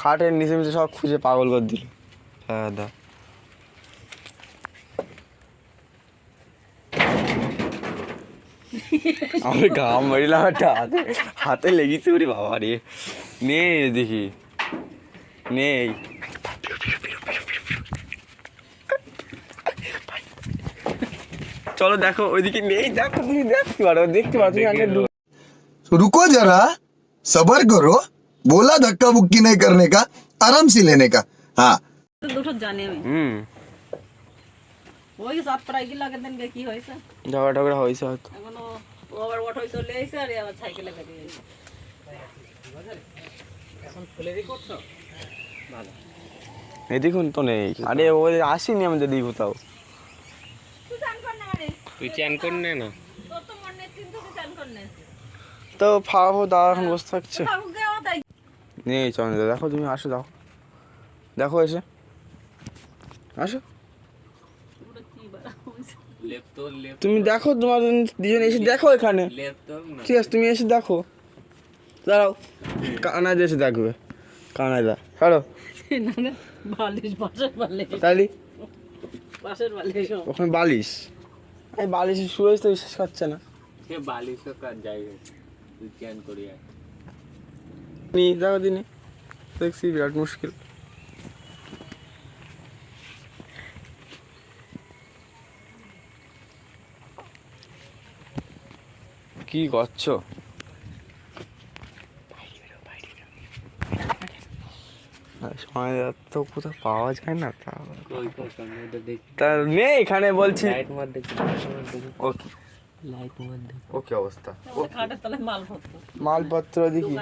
খাটের নিচে মিশে সব খুঁজে পাগল করে দিল। হ্যাঁ দা। মারিলাম একটা হাতে হাতে লেগেছে ওরে বাবা রে। নেই দেখি। নেই চলো দেখো ওইদিকে নেই দেখো তুমি দেখতে পারো দেখতে পারো তুমি আগে রুকো যারা সবার করো। बोला धक्का बुक्की नहीं करने का आराम से लेने का हाँ দুটো জানি আমি হুম ওই সাত প্রায় গিলা কেন কি হয়েছে ঝগড়া টগড়া হয়েছে হয়তো এখনো ও আবার অটো চলে এসে আর এ আবার সাইকেলে বেরিয়ে গেছে এই দেখুন তো নেই আরে ও আসেনি আমাদের দিকে কোথাও তুই চ্যান কর নে না তো ফাও দাদা এখন বসে থাকছে নেই চন্দ্র দেখো তুমি আসো দেখো। দেখো এসে। আসো। তুমি দেখো তোমার দুজন এসে দেখো এখানে। ঠিক আছে তুমি এসে দেখো। দাঁড়াও। কানায় এসে দেখবে। কানায় দা ছাড়ো তাহলে। ওখানে বালিশ। এই বালিশে শুয়ে তো বিশ্বাস করছে না। বালিশও কার জায়গা করি নি দেখো দিনে। দেখছি বিরাট মুশকিল। কি করছ? সময় তো কোথাও পাওয়া যায় না তা। নেই এখানে বলছি। ওকে। লাইট ওকে অবস্থা। মালপত্র। দেখি।